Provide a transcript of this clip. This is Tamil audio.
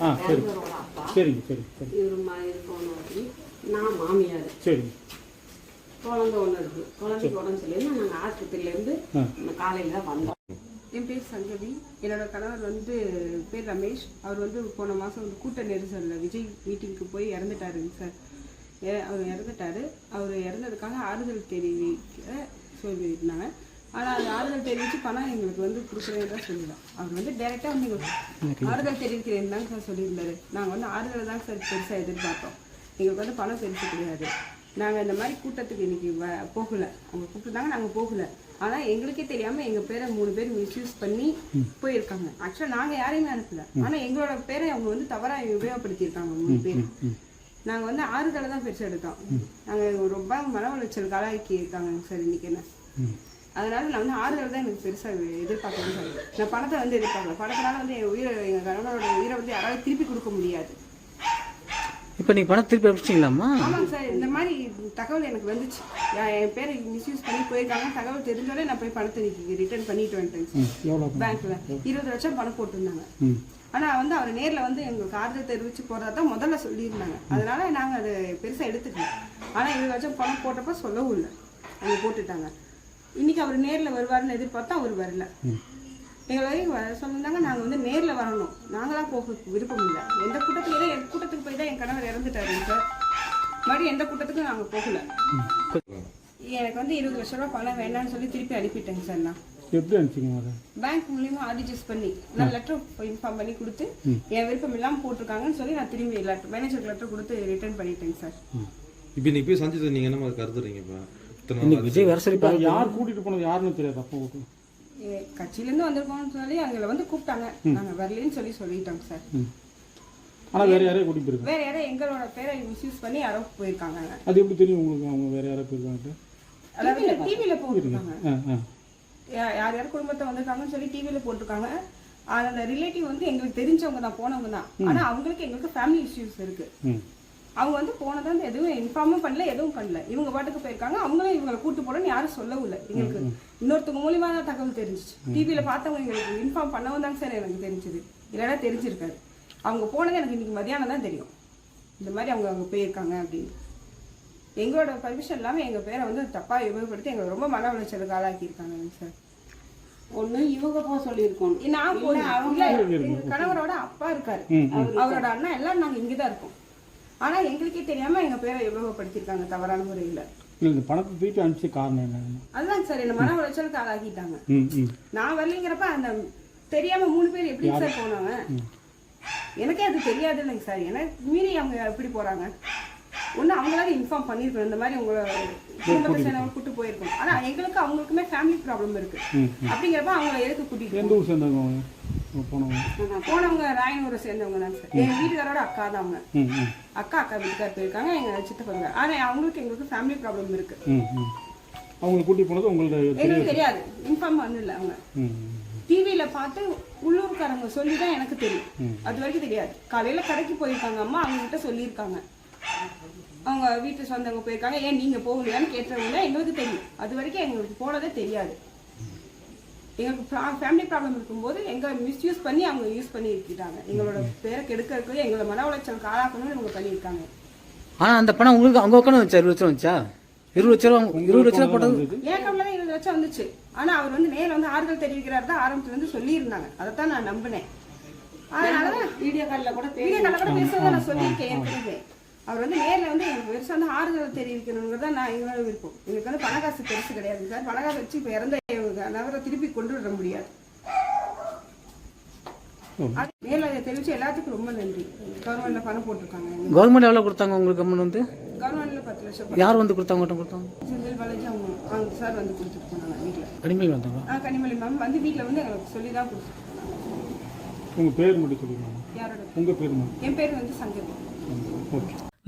ஆ சரி. சரிங்க சரி சரி இவர் மாதிரி போனவாட்டி நான் மாமியார். சரிங்க. குழந்தை ஒன்று இருக்கு. குழந்தைக்கு உடம்பு சரியில்லை. நாங்கள் ஆஸ்பத்திரியிலேருந்து காலையில் தான் வந்தோம். என் பேர் சங்கவி. என்னோட கணவர் வந்து பேர் ரமேஷ். அவர் வந்து போன மாதம் வந்து கூட்ட நெரிசலில் விஜய் மீட்டிங்க்கு போய் இறந்துட்டாருங்க சார். ஏ- அவர் இறந்துட்டாரு. அவர் இறந்ததுக்காக ஆறுதல் தெரிவிக்க சொல்லியிருந்தாங்க. ஆனால் அது ஆறுதல் தெரிவித்து பணம் எங்களுக்கு வந்து கொடுக்குறேன்னு தான் சொல்லல அவர் வந்து டைரெக்டாக வந்து எங்களுக்கு ஆறுதல் தெரிவிக்கிறேன்னு தாங்க சார் சொல்லியிருந்தாரு. நாங்கள் வந்து ஆறுதல் தான் சார் பெருசாக எதிர்பார்த்தோம். எங்களுக்கு வந்து பணம் பெருசு கிடையாது நாங்கள் இந்த மாதிரி கூட்டத்துக்கு இன்னைக்கு வ போகல. அவங்க கூப்பிட்டுருந்தாங்க நாங்கள் போகல. ஆனால் எங்களுக்கே தெரியாமல் எங்கள் பேரை மூணு பேர் மிஸ்யூஸ் பண்ணி போயிருக்காங்க. ஆக்சுவலாக நாங்கள் யாரையுமே அனுப்பல. ஆனால் எங்களோட பேரை அவங்க வந்து தவறாக உபயோகப்படுத்தியிருக்காங்க மூணு பேர். நாங்கள் வந்து ஆறுதலை தான் பெருசு எடுத்தோம். நாங்கள் ரொம்ப மன உளைச்சல் காலாக்கி இருக்காங்க சார் இன்னைக்கு என்ன. அதனால நான் வந்து ஆறுதல் தான் எனக்கு பெருசாக எதிர்பார்க்கணும் சார் நான் பணத்தை வந்து எதிர்பார்க்கல. பணத்தினால வந்து என் உயிரை எங்கள் கணவனோட உயிரை வந்து யாராவது திருப்பி கொடுக்க முடியாது. இப்போ நீங்கள் பணம் திருப்பி அனுப்பிச்சிங்களாம்மா ஆமாங்க சார். இந்த மாதிரி தகவல் எனக்கு வந்துச்சு. என் பேரை மிஸ்யூஸ் பண்ணி போயிருக்காங்க. தகவல் தெரிஞ்சோடனே நான் போய் பணத்தை ரிட்டர்ன் பண்ணிட்டு எவ்வளோ பேங்க்ல. இருபது லட்சம் பணம் போட்டிருந்தாங்க. ம். ஆனா வந்து அவர் நேர்ல வந்து எங்களுக்கு ஆறுதல் தெரிவிச்சு போறதா தான் முதல்ல சொல்லியிருந்தாங்க. அதனால நாங்க அதை பெருசா எடுத்துக்கல. ஆனா இருபது லட்சம் பணம் போட்டப்ப சொல்லவும் இல்லை. அவங்க போட்டுட்டாங்க. இன்னைக்கு அவர் நேர்ல வருவாருன்னு எதிர்பார்த்தா அவர் வரல. எங்களை வர சொல்லியிருந்தாங்க நாங்க வந்து நேர்ல வரணும். நாங்களா போக விருப்பம் இல்லை. எந்த கூட்டத்துக்கு ஏதோ எந்த கூட்டத்துக்கு போய் தான் என் கணவர் இறந்துட்டாரு சார் மறுபடியும் எந்த கூட்டத்துக்கும் நாங்க போகல. எனக்கு வந்து இருபது லட்ச ரூபா பணம் வேண்டாம்னு சொல்லி திருப்பி அனுப்பிட்டேங்க சார் நான். எப்படி அனுப்பிச்சிங்க பேங்க் மூலியமா ஆர்டிஜிஎஸ் பண்ணி நான் லெட்டர் இன்ஃபார்ம் பண்ணி கொடுத்து என் விருப்பம் இல்லாம போட்டிருக்காங்கன்னு சொல்லி நான் திரும்பி லெட்டர் மேனேஜர் லெட்டர் கொடுத்து ரிட்டர்ன் பண்ணிட்டேங்க சார். இப்போ இன்னைக்கு போய் சந்திச்சது நீங்க என்ன மாதிரி கருதுறீங்க இப்போ? இன்னைக்கு விஜய் சொல்லி இப்போ யார் கூட்டிகிட்டு போனது? யாருன்னு தெரியாது? அப்போ கட்சியிலேருந்து வந்திருக்கோம்னு சொல்லி அவங்கள வந்து கூப்பிட்டாங்க. நாங்க வரலன்னு சொல்லி சொல்லிட்டோங்க சார். ஆனால் வேறு யாரையும் போயிருக்காங்க. வேற யாரோ எங்களோட பேரை மிஸ்யூஸ் பண்ணி யாரோ போயிருக்காங்க அது எப்படி தெரியும் உங்களுக்கு? அவங்க வேறு யாராவது போயிருக்காங்க அதாவது டிவியில யார் யார் குடும்பத்தை வந்திருக்காங்கன்னு சொல்லி டிவியில போட்டிருக்காங்க. ஆனா, அந்த ரிலேட்டிவ் வந்து எங்களுக்கு தெரிஞ்சவங்க தான் போனவங்க தான். ஆனா அவங்களுக்கு எங்களுக்கு ஃபேமிலி இஷ்யூஸ் இருக்கு. அவங்க வந்து போனதா வந்து எதுவும் இன்ஃபார்மும் பண்ணல எதுவும் பண்ணல. இவங்க பாட்டுக்கு போயிருக்காங்க. அவங்களும் இவங்களை கூட்டு போறோம்னு யாரும் சொல்லவும் இல்லை. எங்களுக்கு இன்னொருத்தவங்க மூலியமா தான் தகவல் தெரிஞ்சிச்சு. டிவியில பார்த்தவங்க எங்களுக்கு இன்ஃபார்ம் பண்ணவும் தாங்க சார் எனக்கு தெரிஞ்சது. இல்லைன்னா தெரிஞ்சிருக்காரு அவங்க போனது எனக்கு இன்னைக்கு மதியானம் தான் தெரியும். இந்த மாதிரி அவங்க அங்க போயிருக்காங்க அப்படின்னு. எங்களோட பர்மிஷன் இல்லாம எங்க பேரை வந்து தப்பா உபயோகப்படுத்தி எங்களை ரொம்ப மன உளைச்சலுக்கு ஆளாக்கியிருக்காங்க சார். ஒன்று இவங்க போக சொல்லியிருக்கோம் நான் போய் அவங்க கணவரோட அப்பா இருக்காரு. அவரோட அண்ணா எல்லாம் நாங்க இங்கதான் இருக்கோம். ஆனா எங்களுக்கே தெரியாம எங்க பேரை உபயோகப்படுத்தியிருக்காங்க தவறான முறையில. இல்லை இந்த பணத்தை திருப்பி அனுப்பிச்ச காரணம் என்ன? அதுதான் சார் என்ன மன உளைச்சலுக்கு ஆளாக்கிட்டாங்க. ம் நான் வரலைங்கிறப்ப அந்த தெரியாம மூணு பேர் எப்படி சார் போனாங்க எனக்கே அது தெரியாது இல்லைங்க சார். எனக்கு மீறி அவங்க எப்படி போறாங்க? ஒண்ணு அவங்களாவது இன்ஃபார்ம் பண்ணிருக்கணும் இந்த மாதிரி உங்களை குடும்பத்தை சேர்ந்தவங்க கூட்டு போயிருக்கணும். ஆனா எங்களுக்கு அவங்களுக்குமே ஃபேமிலி ப்ராப்ளம் இருக்கு. அப்படிங்கிறப்ப அவங்கள எதுக்கு கூட்டிட்டு போனவங்க? ராயனூரை சேர்ந்தவங்க தான் சார். எங்க வீட்டுக்காரோட அக்கா தான் அவங்க. அக்கா அக்கா வீட்டுக்கார் போயிருக்காங்க எங்க சித்தப்பங்க ஆனா அவங்களுக்கு எங்களுக்கு ஃபேமிலி ப்ராப்ளம் இருக்கு. அவங்களை கூட்டிட்டு போனது உங்களுக்கு எங்களுக்கு தெரியாது. இன்ஃபார்ம் பண்ணல அவங்க. டிவியில பார்த்து உள்ளூர்காரங்க சொல்லி தான் எனக்கு தெரியும். அது வரைக்கும் தெரியாது. காலையில கடைக்கு போயிருக்காங்க அம்மா அவங்க கிட்ட சொல்லியிருக்காங்க. அவங்க வீட்டு சொந்தவங்க போயிருக்காங்க. ஏன் நீங்க போகலையான்னு கேட்டவங்க எங்களுக்கு தெரியும். அது வரைக்கும் எங்களுக்கு போனதே தெரியாது. எங்களுக்கு ஃபேமிலி ப்ராப்ளம் இருக்கும்போது எங்க மிஸ்யூஸ் பண்ணி அவங்க யூஸ் பண்ணி இருக்கிட்டாங்க எங்களோட பேரை கெடுக்கிறதுக்கு எங்களை மன உளைச்சலுக்கு ஆளாக்கணும்னு இவங்க பண்ணியிருக்காங்க. ஆனால் அந்த பணம் உங்களுக்கு அவங்க உட்காந்து வச்சா இருபது லட்சம் வந்துச்சா? இருபது லட்ச ரூபா இருபது லட்ச ரூபா போட்டது. என் கம்மில தான் இருபது லட்சம் வந்துச்சு. ஆனா அவர் வந்து நேர்ல வந்து ஆறுதல் தெரிவிக்கிறார் தான் ஆரம்பத்துல இருந்து சொல்லியிருந்தாங்க. அதைத்தான் நான் நம்பினேன். அதனாலதான் வீடியோ காலில் கூட பேசி வீடியோ காலில் கூட பேசுறதை நான் சொல்லியிருக்கேன் ஏற்கனவே. அவர் வந்து நேர்ல வந்து எனக்கு பெருசா வந்து ஆறுதல் தெரிவிக்கணுங்கிறத நான் எங்களோட விருப்பம். எனக்கு வந்து பணக்காசு பெருசு கிடையாது. சார் பணக்காசு வச்சு இப்போ இறந்த நகரை திருப்பி கொண்டு வர முடியாது அது நேர்ல இதை தெரிவிச்சு எல்லாத்துக்கும் ரொம்ப நன்றி. கவர்மெண்ட்ல பணம் போட்டிருக்காங்க. கவர்மெண்ட் எவ்வளோ கொடுத்தாங்க உங்களுக்கு கம்மன் வந்து? கவர்மெண்ட்ல பத்து லட்சம் யார் வந்து கொடுத்தாங்க மட்டும் கொடுத்தாங்க? செந்தில் பாலாஜி அவங்க அவங்க சார் வந்து கொடுத்துட்டு போனாங்க வீட்டில் கனிமொழி வந்தாங்க. ஆ கனிமொழி மேம் வந்து வீட்டில் வந்து எங்களுக்கு சொல்லி தான் கொடுத்துட்டு போனாங்க. உங்கள் பேர் மட்டும் சொல்லிடுங்க யாரோட? உங்கள் பேர் மட்டும். என் பேர் வந்து சங்கவி. ஓகே.